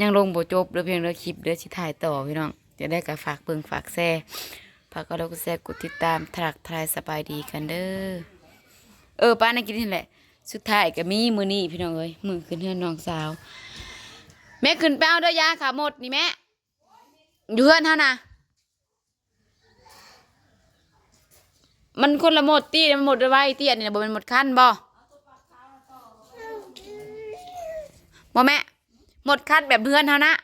ยังลงบ่จบเด้อเพียงเด้อคลิปเด้อสิถ่ายต่อพี่น้องจะได้ก็ฝากเบิ่งฝากแชร์ฝากก็แล้วก็แชร์กดติดตามทรักทายสบายดีกันเด้อเออป้าน่ากินนี่แหละ สุดท้ายก็มีมือนี้พี่น้องเอ้ยมือขึ้นเฮือนน้องสาว แม่ขึ้นไปเอาเด้อยาขาหมดนี่แม่อยู่เฮือนเฮานะมันคนละหมดตี้มันหมดไว้ตี้อันนี้นะบ่ม่นหมดคันบ่บ่แม่ หมดคันแบบเพื่อนเฮานะ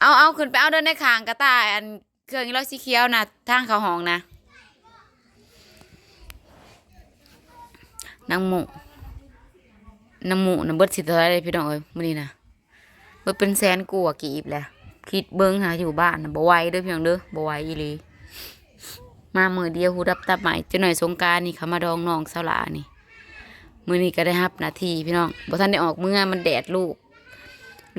เอาเอาขึ้นไปเอาเดินในขางกระต่ายอันเครื่องนี้เราสีเขียวนะทางเขาห้องนะนางหมูนางหมูนะเบิดสิเท่าไรเลยพี่น้องเอ้ยมื้อนี้นะเบิดเป็นแสนกว่ากีบแหละคิดเบิ่งหาอยู่บ้านนะบ่ไหวเด้อพี่น้องเด้อบ่ไหวอีหลีมามือเดียวหูดับตับใหม่จะหน่อยสงกรารนี่เขามาดองน้องสาวหลานี่ มื้อนี้ก็ได้รับหนาทีพี่น้องบ่ทันได้ออกเมื่อมันแดดลูก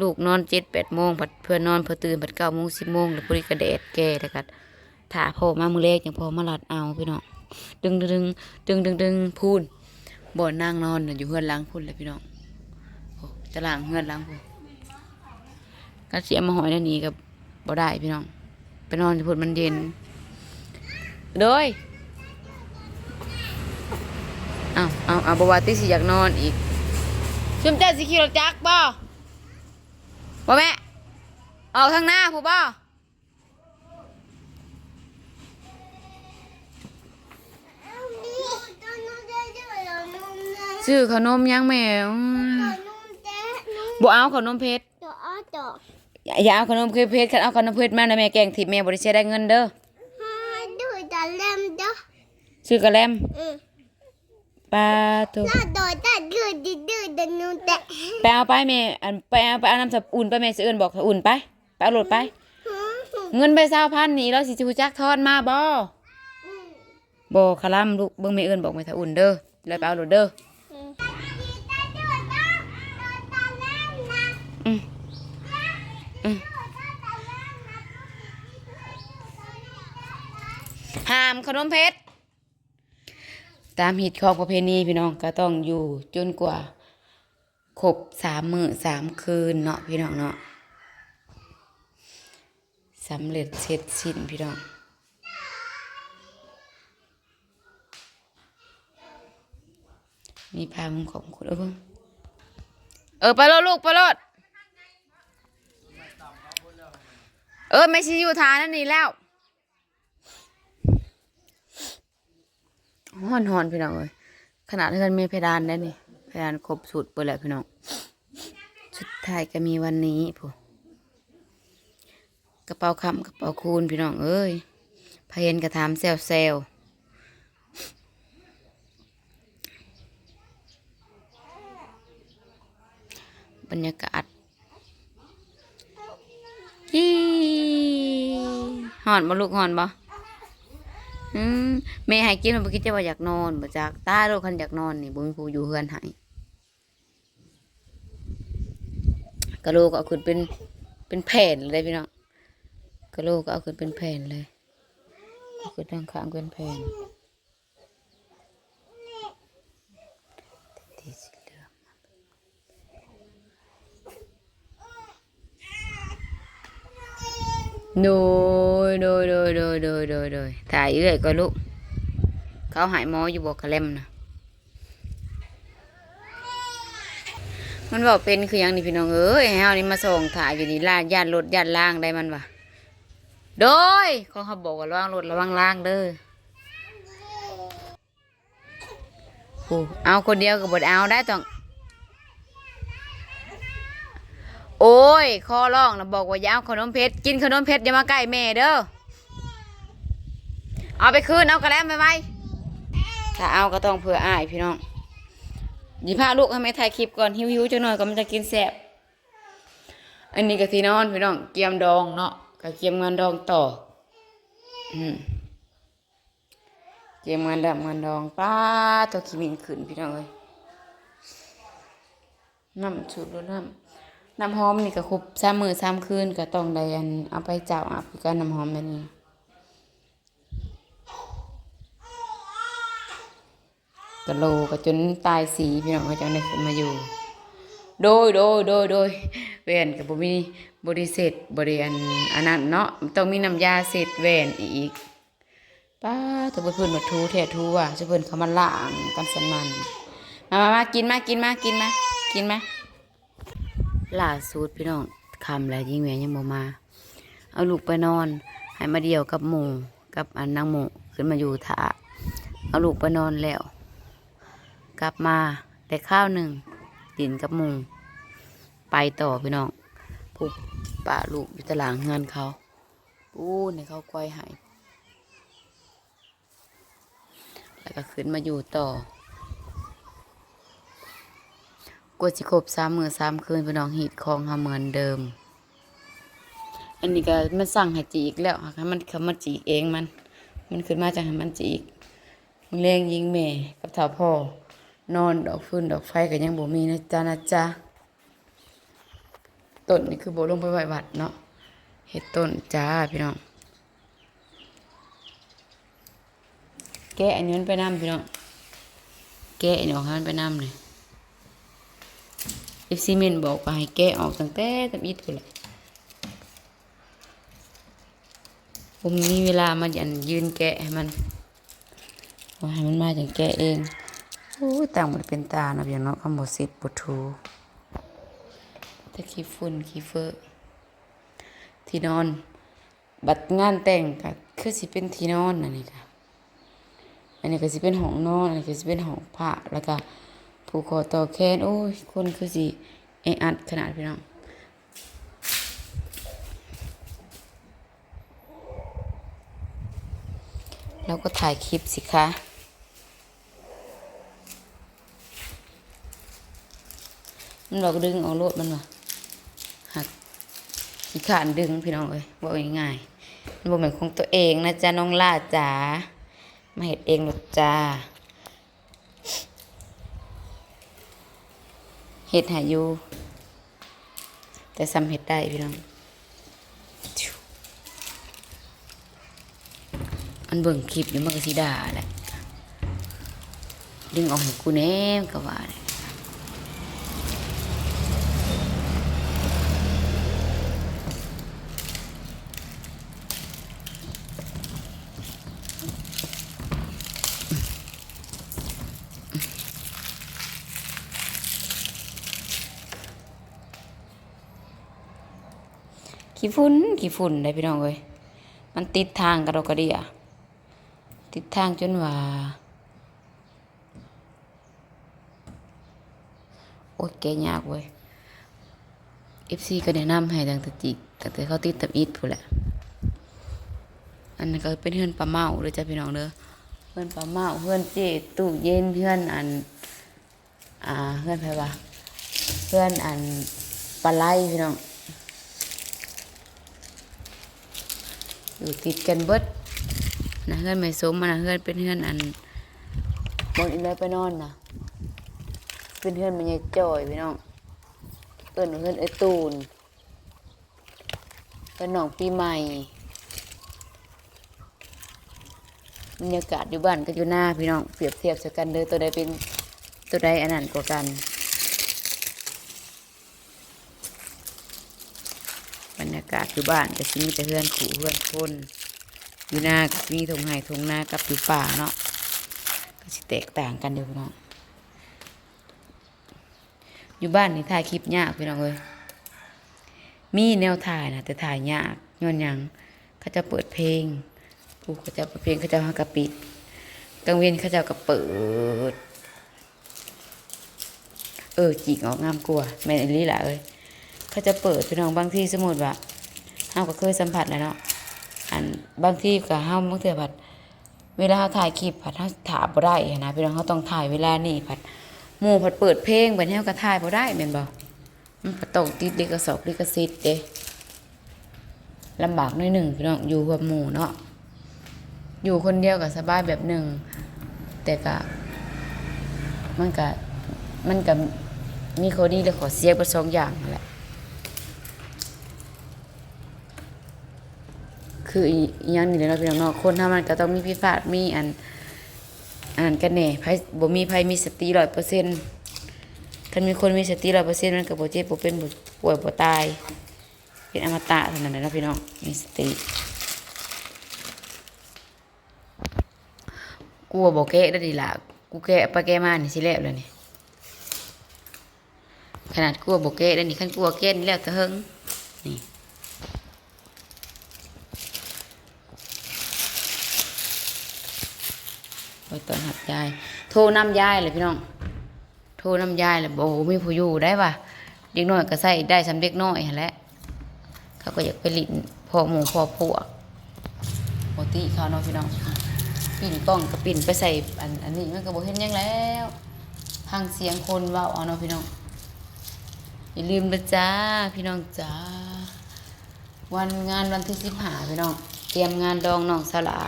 ลูกนอนเจ็ดแปดโมงผัดเพื่อนนอนเพื่อตื่นผัดเก้าโมงสิบโมงแล้วพอดีก็แดดแก่แล้วก็ถ่าพ่อมามือแรกย่างพอมาลัดเอาพี่น้องดึงดึงดึงดึงดึงพูนบ่อนนั่งนอนอยู่เฮือนล้างพุ่นเลยพี่น้องโอ้จะล้างเฮือนล้างพุ่นก็เสียมาหอยนั่นนี่กับบ่ได้พี่น้องไปนอนพุ่นมันเย็นโดย เอาเอาเอาบวาติสิอยากนอนอีกชุมเจ้าสิขี่รถจักรบ่บ่แม่ออกทางหน้าผู้บ่ซื้อขนมยังแม่อืมบ่เอาขนมเพชรอย่าอย่าเอาขนมเพชรเพชรคันเอาขนมเพชรมานะแม่แกงทิพย์แม่บ่ได้เสียได้เงินเด้อซื้อกระแลม ปลาตัวไปเอาไปแม่อันไปเอาไปเอาน้ำสับอุ่นไปแม่สิเอิ้นบอกอุ่นไปไปเอารถไป เงินไปเศร้าพันนี่เราสิจูจักทอนมาบ่บ่คลำลูกเบิ่งแม่เอิ้นบอกแม่ถ้าอุ่นเด้อแล้วไปเอารถเด้ออืมอืมห้ามขนมเพชร ตามหิตของประเพณีพี่น้องก็ต้องอยู่จนกว่าครบสามมื้อสามคืนเนาะพี่น้องเนาะสำเร็จเสร็จสิ้นพี่น้องมีพามุมของคุณเออเพิ่งเออไปรถลูกไปรถเออไม่ใช่อยู่ทานั่นนี่แล้ว หอนหอนพี่น้องเอ้ยขนาดที่กันมีเพดานได้นี่เพดานครบสุดไปแล้วพี่น้องสุดท้ายก็มีวันนี้ผู้กระเป๋าคำกระเป๋าคูณพี่น้องเอ้ยพเห็นกระถามแซวแซวบรรยากาศฮีหอนบ่ลูกหอนบ่อืม แม่ให้กินมันบ่คิดจะว่าอยากนอนบ่จากตาลูกคันอยากนอนนี่บ่มีผู้อยู่เฮือนให้กะโหลกเอาขึ้นเป็นเป็นแผ่นเลยพี่น้องกะโหลกเอาขึ้นเป็นแผ่นเลยเอาขึ้นทางข้างเป็นแผ่นโดยโดยโดยโดยโดยโดยโดยถ่ายเอื้อยก็ลูก เขาหายมออยู่บอกกระเล่มนะมันบอกเป็นคือหยังนี่พี่น้องเอ้ยเฮานี่มาส่งถ่ายอยู่นี่ล่าย่านรถย่านล่างได้มันวะโดยเขาเขาบอกว่าระวังรถระวังล่างเด้อโอ้เอาคนเดียวก็บดเอาได้ต้องโอ้ยคอร้องนะบอกว่าอย่าเอาขนมเพชรกินขนมเพชรอย่ามาใกล้แม่เด้อเอาไปคืนเอากระแลมไปไว้ ถ้าเอาก็ต้องเผื่ออ้ายพี่น้องหยิบผ้าลูกให้แม่ถ่ายคลิปก่อนหิวหิวๆจังหน่อยก็มันจะกินแซบอันนี้ก็ที่นอนพี่น้องเกียมดองเนาะก็เกียมงานดองต่ออืมเกียมงานดำงานดองป้าตัวขี้มินขึ้นพี่น้องเอ้ยน้ำสูตรรสน้ำน้ำหอมนี่ก็ครบสามมือสามคืนก็ต้องได้อันเอาไปเจ้าอาบกันน้ำหอมแบบนี้ กะโลก็จนตายสีพี่น้องก็จังได้ขึ้นมาอยู่ โดยโดยโดยโดยแหวนกับบ่มีบริเสธบริอันอันนั้นเนาะต้องมีน้ำยาเสร็จแวนอีกป้าตัวเพิ่นมาทูแท้ทูว่ะจะเพิ่นเขามาล้างกันสมันมามามากินมากินมากินมากินมาล่าสุดพี่น้องคำแล้วยิ่งแหวนยังบ่มา เอาลูกไปนอน ให้มาเดียวกับหมูกับอันนางหมูขึ้นมาอยู่ถาเอาลูกไปนอนแล้ว กลับมาได้ข้าวหนึ่งดินกับหมูไปต่อพี่น้องปุ๊บป่าลูกอยู่ตารางเงินเขาปูในเขาก้อยหายแล้วก็ขึ้นมาอยู่ต่อกวดสิครบสามมือสามคืนพี่น้องหีดคลองหาเหมือนเดิม อันนี้ก็มันสั่งให้จีอีกแล้วค่ะมันเขามาจีเองมัน มันขึ้นมาจากให้มันจีกมึงเลี้ยงยิงแม่กับเท่าพ่อ นอนดอกฟืนดอกไฟก็ยังบ่มีนะจ๊ะนะจ๊ะต้นนี่คือบ่ลงไปไหว้วัดเนาะเฮ็ดต้นจ้าพี่น้องแกะอันนี้มันไปน้ำพี่น้องแกะอันนี้ออกให้มันไปน้ำเลยเอฟซีเมนบอกว่าให้แกะออกตั้งแต่ทำอิฐพุ่นแหละผมมีเวลามายันยืนแกะให้มันว่าให้มันมาอย่างแกะเอง อ้ต่างมันเป็นตาเนาะอย่างเนาะคำบทสิบบททูแต่ขี้ฝุ่นขี้เฟอที่นอน บัดงานแต่งก็คือสิเป็นที่นอนอันนี้ค่ะอันนี้ก็สิเป็นห้องนอน อันนี้ก็สิเป็นห้องผ้าแล้วก็ผูกคอต่อแขนโอ้ยคนคือสิแออัดขนาดพี่น้องแล้วก็ถ่ายคลิปสิคะ มันบอกดึงเอาโลดมันว่ะหักขี้ขานดึงพี่น้องเอ้ยบอกง่ายๆมันบอกเหมือนของตัวเองนะจ๊ะน้องล่าจ๋ามาเห็ดเองหรอจ้าเห็ดหาอยู่แต่ซ้ำเห็ดได้พี่น้องอันเบิ่งคลิปอยู่มันก็สิด่าแหละดึงออกให้กูแน่มันก็ว่าแหละ ขี้ฝุ่นขี้ฝุ่นได้พี่น้องเอ้ยมันติดทางกระดกกระเดียติดทางจนว่าโอ๊ยแกยากเว้ย FC ก็แนะนำให้ตั้งต่จิกตั้งแต่เขาติดตับอิดพูนแหละ อันนั้นก็เป็นเพื่อนปลาเมาเลยจ้ะพี่น้องเด้อเพื่อนปลาเมาเพื่อนเจตู้เย็นเพื่อนอัน อ่าเพื่อนไผวะเพื่อนอันปลาไหลพี่น้อง อยู่ติดกันเบิดนะเฮือนไม่สมมันนะเฮือนเป็นเฮือนอันบนอีเลยไปนอนนะเป็นเฮือนมันยายจ่อยพี่น้องเอิ้นว่าเฮือนไอ้ตูนเป็นน้องปีใหม่บรรยากาศอยู่บ้านก็อยู่หน้าพี่น้องเปรียบเทียบกันเลยตัวใดเป็นตัวใดอันนั้นกว่ากัน รยากาศอยู่บ้านก็สิมีแต่เฮือนขู่เฮือนคนอยู่หน้าก็มีทงไห่ทงนากับอยู่ป่าเนาะก็สิแตกต่างกันเดียวพี่น้องอยู่บ้านนี่ถ่ายคลิปยากพี่น้องเลยมีแนวถ่ายนะแต่ถ่ายยากย้อนยังเขาจะเปิดเพลงผู้เขาจะเปิดเพลงเขาจะหากระปิดกลางเวียนเขาจะกระเปิด เออจีกออกงามกลัวแม่นอีหลีล่ะเอ้ย เขาจะเปิดพี่น้องบางที่สมมติว่าเฮาก็เคยสัมผัสแล้วเนาะอันบางที่ก็เฮาบางเทื่อผัด เวลาเฮาถ่ายคลิปผัดเฮาถ่ายบ่ได้นะพี่น้องเฮาต้องถ่ายเวลานี้ผัดหมู่ผัดเปิดเพลงบัดนี้เฮาก็ถ่ายบ่ได้แม่นบ่มันต้องติดลิขสอบลิขสิทธิ์เด้ลำบากหน่อยหนึ่งพี่น้องอยู่กับหมู่เนาะอยู่คนเดียวก็สบายแบบหนึ่ง แต่ก็มันก็มันก็มีข้อดีและข้อเสียเบ่สองอย่างแหละ คืออีหยังนี่แหละเนาะพี่น้องเนาะคนถ้ามันก็ต้องมีพิพาทมีอันอันนั้นกันแน่ไผบ่มีไผมีสติ100%ถถ้ามีคนมีสติร้อยเปอร์เซ็นต์มันก็บ่เจ็บบ่เป็นบ่ป่วยบ่ตาย เป็นอมตะเท่านั้นแหละเนาะพี่น้องมีสติกูว่าบ่แก้ได้ดีล่ะกูแก้ไปแก้มานี่สิแล้วเลยนี่ขนาดกูว่าบ่แก้ได้นี่คันกูว่าแก้นี่แล้วแต่เฮงนี่ ไปตอนหับยาย โทรนำยายเลยพี่น้อง โทรนำยายเลยบอกโอ้มีผู้อยู่ได้ป่ะเด็กน้อยก็ใส่ได้สำเด็กน้อยแหละเขาก็อยากไปลิ้นพ่อหมูพ่อพวกปกติเขาเนาะพี่น้องปิ่นกล้องก็ปิ่นไปใส่อันอันนี้มันก็บ่เห็นยังแล้วพังเสียงคนเว้าเอาเนาะพี่น้องอย่าลืมนะจ้าพี่น้องจ้าวันงานวันที่สิบห้าพี่น้อง เตรียมงานดองน้องสลา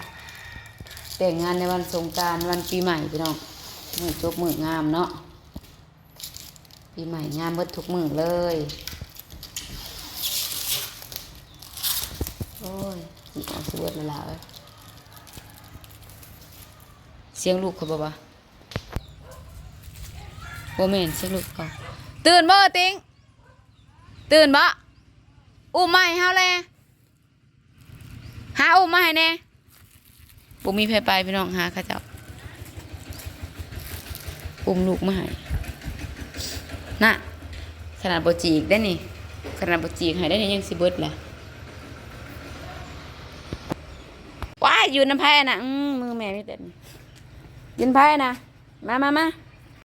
แต่งงานในวันสงการวันปีใหม่พี่น้องมือจบมืองามเนาะปีใหม่งามเบิดทุกมือเลย โอ้ยอีกออกสวดและละเอ้ยเสียงลูกเขาบอกว่าโบแมนเสียงลูกเขาตื่นบ่ติงตื่นบ่อุ้มมาให้เฮาแลหาอุ้มมาให้แน่ บ่มีไผไปพี่น้องหาข้าเจ้าอุ้มลูกมาให้น่ะขนาดบ่จีกได้นี่ขนาดบ่จีกให้ได้นี่ยังสิเบิดแหละว้ายอยู่น้ำไผ่นะอืมมือแม่นี่เต็มยืนไผ่นะมามามา